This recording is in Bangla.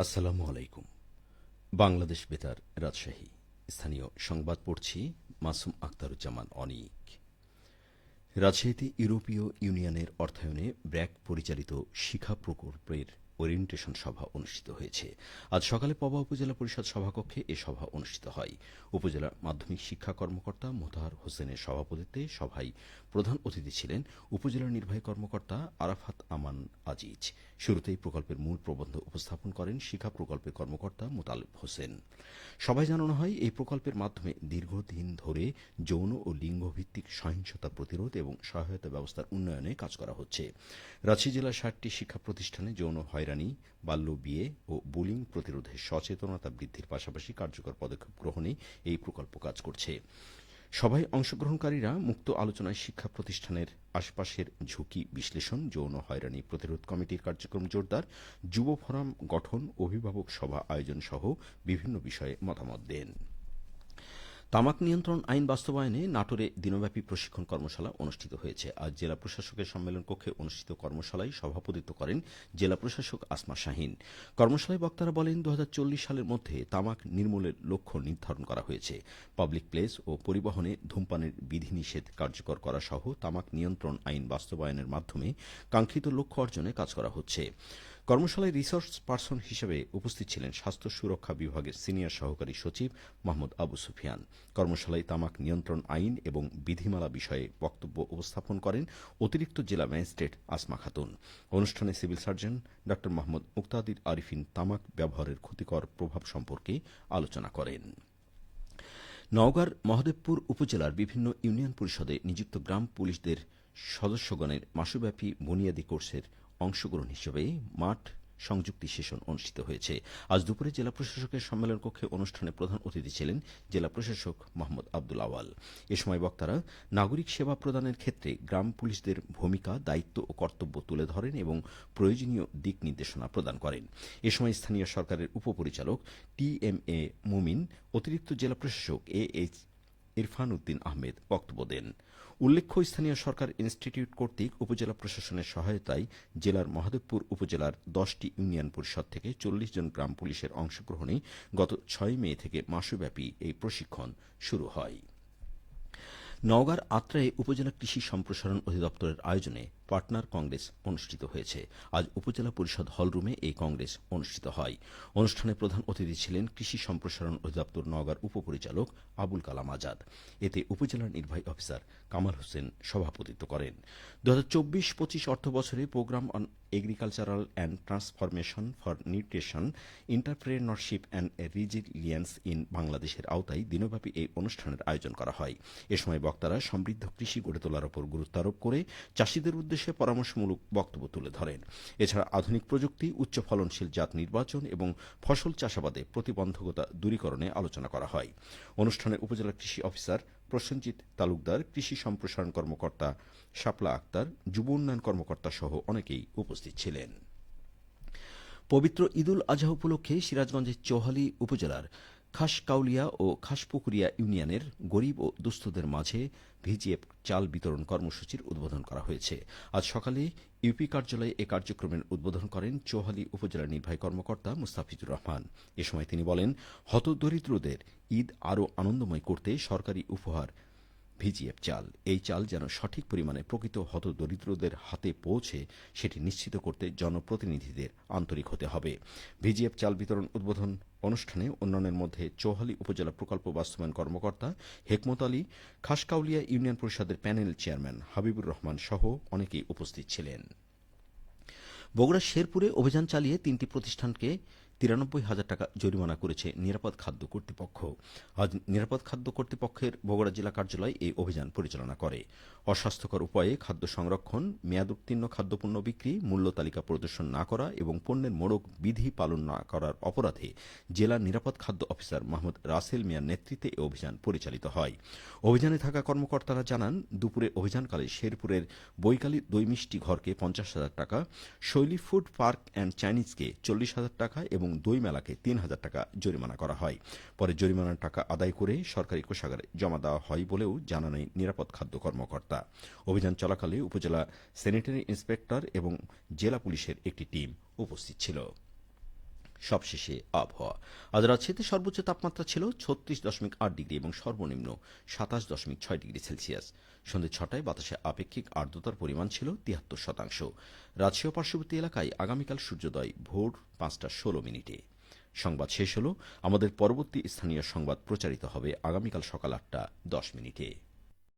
আসসালামু আলাইকুম। বাংলাদেশ বেতার রাজশাহী। স্থানীয় সংবাদ পড়ছি মাসুম আক্তারুজ্জামান অনিক। রাজশাহীতে ইউরোপীয় ইউনিয়নের অর্থায়নে ব্র্যাক পরিচালিত শিখা প্রকল্পের ওরিয়েন্টেশন সভা অনুষ্ঠিত হয়েছে। আজ সকালে পবা উপজেলা পরিষদ সভাকক্ষে এ সভা অনুষ্ঠিত হয়। উপজেলা মাধ্যমিক শিক্ষা কর্মকর্তা মোতাহার হোসেনের সভাপতিত্বে সভায় প্রধান অতিথি ছিলেন উপজেলা নির্বাহী কর্মকর্তা আরাফাত আমান আজিজ। শুরুতেই প্রকল্পের মূল প্রবন্ধ উপস্থাপন করেন শিক্ষা প্রকল্পের কর্মকর্তা মোতালেব হোসেন। সবাই জানানো হয়, এই প্রকল্পের মাধ্যমে দীর্ঘদিন ধরে যৌন ও লিঙ্গভিত্তিক সহিংসতা প্রতিরোধ এবং সহায়তা ব্যবস্থার উন্নয়নে কাজ করা হচ্ছে। রাঁচি জেলার ষাটটি শিক্ষা প্রতিষ্ঠানে যৌন হয়রানি, বাল্য বিয়ে ও বুলিং প্রতিরোধে সচেতনতা বৃদ্ধির পাশাপাশি কার্যকর পদক্ষেপ গ্রহণে এই প্রকল্প কাজ করছে। সভায় অংশগ্রহণকারীরা মুক্ত আলোচনায় শিক্ষা প্রতিষ্ঠানের আশপাশের ঝুঁকি বিশ্লেষণ, যৌন হয়রানি প্রতিরোধ কমিটির কার্যক্রম জোরদার, যুব ফোরাম গঠন, অভিভাবক সভা আয়োজন সহ বিভিন্ন বিষয়ে মতামত দেন। তামাক নিয়ন্ত্রণ আইন বাস্তবায়নে নাটোরে দিনব্যাপী প্রশিক্ষণ কর্মশালা অনুষ্ঠিত হয়েছে। আজ জেলা প্রশাসকের সম্মেলন কক্ষে অনুষ্ঠিত কর্মশালায় সভাপতিত্ব করেন জেলা প্রশাসক আসমা শাহিন। কর্মশালায় বক্তারা বলেন দু হাজার চল্লিশ সালের মধ্যে তামাক নির্মূলের লক্ষ্য নির্ধারণ করা হয়েছে। পাবলিক প্লেস ও পরিবহনে ধূমপানের বিধিনিষেধ কার্যকর করা সহ তামাক নিয়ন্ত্রণ আইন বাস্তবায়নের মাধ্যমে কাঙ্ক্ষিত লক্ষ্য অর্জনে কাজ করা হচ্ছে। কর্মশালায় রিসোর্স পার্সন হিসেবে উপস্থিত ছিলেন স্বাস্থ্য সুরক্ষা বিভাগের সিনিয়র সহকারী সচিব মোহাম্মদ আবু সুফিয়ান। কর্মশালায় তামাক নিয়ন্ত্রণ আইন এবং বিধিমালা বিষয়ে বক্তব্য উপস্থাপন করেন অতিরিক্ত জেলা ম্যাজিস্ট্রেট আসমা খাতুন। অনুষ্ঠানে সিভিল সার্জন ড মোহাম্মদ মুক্তাদির আরিফিন তামাক ব্যবহারের ক্ষতিকর প্রভাব সম্পর্কে আলোচনা করেন। নওগাঁর মহাদেবপুর উপজেলার বিভিন্ন ইউনিয়ন পরিষদে নিযুক্ত গ্রাম পুলিশদের সদস্যগণের মাসব্যাপী বুনিয়াদী কোর্সের অংশগ্রহণ হিসেবে মাঠ সংযুক্তি সেশন অনুষ্ঠিত হয়েছে। আজ দুপুরে জেলা প্রশাসকের সম্মেলন কক্ষে অনুষ্ঠানে প্রধান অতিথি ছিলেন জেলা প্রশাসক মোহাম্মদ আব্দুল আওয়াল। এ সময় বক্তারা নাগরিক সেবা প্রদানের ক্ষেত্রে গ্রাম পুলিশদের ভূমিকা, দায়িত্ব ও কর্তব্য তুলে ধরেন এবং প্রয়োজনীয় দিক নির্দেশনা প্রদান করেন। এ সময় স্থানীয় সরকারের উপপরিচালক টি এম এ মুমিন, অতিরিক্ত জেলা প্রশাসক এ এইচ ইরফান উদ্দিন আহমেদ বক্তব্য দেন। উল্লেখ্য, স্থানীয় সরকার ইনস্টিটিউট কর্তৃক উপজেলা প্রশাসনের সহায়তায় জেলার মহাদেবপুর উপজেলার দশটি ইউনিয়ন পরিষদ থেকে চল্লিশ জন গ্রাম পুলিশের অংশগ্রহণে গত ছয় মে থেকে মাসব্যাপী এই প্রশিক্ষণ শুরু হয়। নওগাঁর আত্রায় উপজেলা কৃষি সম্প্রসারণ অধিদপ্তরের আয়োজনে পার্টনার কংগ্রেস অনুষ্ঠিত হয়েছে। আজ উপজেলা পরিষদ হলরুমে এই কংগ্রেস অনুষ্ঠিত হয়। অনুষ্ঠানে প্রধান অতিথি ছিলেন কৃষি সম্প্রসারণ অধিদপ্তর নওগাঁর উপপরিচালক আবুল কালাম আজাদ। এতে উপজেলার নির্বাহী অফিসার কামাল হোসেন সভাপতিত্ব করেন। দু হাজার চব্বিশ পঁচিশ অর্থ বছরে program on agricultural and transformation for nutrition, entrepreneurship and resilience in বাংলাদেশের আওতায় দিনব্যাপী এই অনুষ্ঠানের আয়োজন করা হয়। এ সময় বক্তারা সমৃদ্ধ কৃষি গড়ে তোলার উপর গুরুত্ব আরোপ করে চাষিদের উদ্দেশ্যে পরামর্শমূলক বক্তব্য তুলে ধরেন। এছাড়া আধুনিক প্রযুক্তি, উচ্চ ফলনশীল জাত নির্বাচন এবং ফসল চাষাবাদে প্রতিবন্ধকতা দূরীকরণে আলোচনা করা হয়। অনুষ্ঠানে উপজেলা কৃষি অফিসার প্রসেনজিৎ তালুকদার, কৃষি সম্প্রসারণ কর্মকর্তা শাপলা আক্তার, যুব উন্নয়ন কর্মকর্তা সহ অনেকেই উপস্থিত ছিলেন। পবিত্র ঈদুল আজহা উপলক্ষে সিরাজগঞ্জের চৌহালি উপজেলার খাসকাউলিয়া ও খাসপুকুরিয়া ইউনিয়নের গরিব ও দুস্থদের মাঝে ভিজিএফ চাল বিতরণ কর্মসূচির উদ্বোধন করা হয়েছে। আজ সকালে ইউপি কার্যালয়ে এ কার্যক্রমের উদ্বোধন করেন চৌহালি উপজেলা নির্বাহী কর্মকর্তা মুস্তাফিজুর রহমান। এ সময় তিনি বলেন, হতদরিদ্রদের ঈদ আরও আনন্দময় করতে সরকারি উপহার ভিজিএফ চাল। এই চাল যেন সঠিক পরিমাণে প্রকৃত হতদরিদ্রদের হাতে পৌঁছে, সেটি নিশ্চিত করতে জনপ্রতিনিধিদের আন্তরিক হতে হবে। ভিজিএফ চাল বিতরণ উদ্বোধন অনুষ্ঠানে অন্যান্যের মধ্যে চৌহালি উপজেলা প্রকল্প বাস্তবায়ন কর্মকর্তা হেকমত আলী, খাসকাউলিয়া ইউনিয়ন পরিষদের প্যানেল চেয়ারম্যান হাবিবুর রহমান সহ অনেকেই উপস্থিত ছিলেন। বগুড়ার শেরপুরে অভিযান চালিয়ে তিনটি প্রতিষ্ঠানকে তিরানব্বই হাজার টাকা জরিমানা করেছে নিরাপদ খাদ্য কর্তৃপক্ষ। আজ নিরাপদ খাদ্য কর্তৃপক্ষের বগুড়া জেলা কার্যালয় এই অভিযান পরিচালনা করে। অস্বাস্থ্যকর উপায়ে খাদ্য সংরক্ষণ মেয়াদোত্তীর্ণ খাদ্যপণ্য বিক্রি, মূল্য তালিকা প্রদর্শন না করা এবং পণ্যের মোড়ক বিধি পালন না করার অপরাধে জেলা নিরাপদ খাদ্য অফিসার মাহমুদ রাসেল মিয়ার নেতৃত্বে এই অভিযান পরিচালিত হয়। অভিযানে থাকা কর্মকর্তারা জানান, দুপুরে অভিযানকালে শেরপুরের বৈকালী দই মিষ্টি ঘরকে পঞ্চাশ হাজার টাকা, শৈলী ফুড পার্ক অ্যান্ড চাইনিজকে চল্লিশ হাজার টাকা এবং দই মেলাকে তিন হাজার টাকা জরিমানা করা হয়। পরে জরিমানার টাকা আদায় করে সরকারি কোষাগারে জমা দেওয়া হয় বলেও জানান নিরাপদ খাদ্য কর্মকর্তা। অভিযান চলাকালে উপজেলা সেনিটারি ইন্সপেক্টর এবং জেলা পুলিশের একটি টিম উপস্থিত ছিল। সবশেষে আবহাওয়া। আজ রাজশাহীতে সর্বোচ্চ তাপমাত্রা ছিল ছত্রিশ দশমিক আট ডিগ্রি এবং সর্বনিম্ন সাতাশ দশমিক ছয় ডিগ্রি সেলসিয়াস। সন্ধ্যে ছটায় বাতাসে আপেক্ষিক আর্দ্রতার পরিমাণ ছিল তিয়াত্তর শতাংশ। রাজশাহী পার্শ্ববর্তী এলাকায় আগামীকাল সূর্যোদয় ভোর পাঁচটা ষোলো মিনিটে। সংবাদ শেষ হল, আমাদের পরবর্তী স্থানীয় সংবাদ প্রচারিত হবে আগামীকাল সকাল আটটা দশ মিনিটে।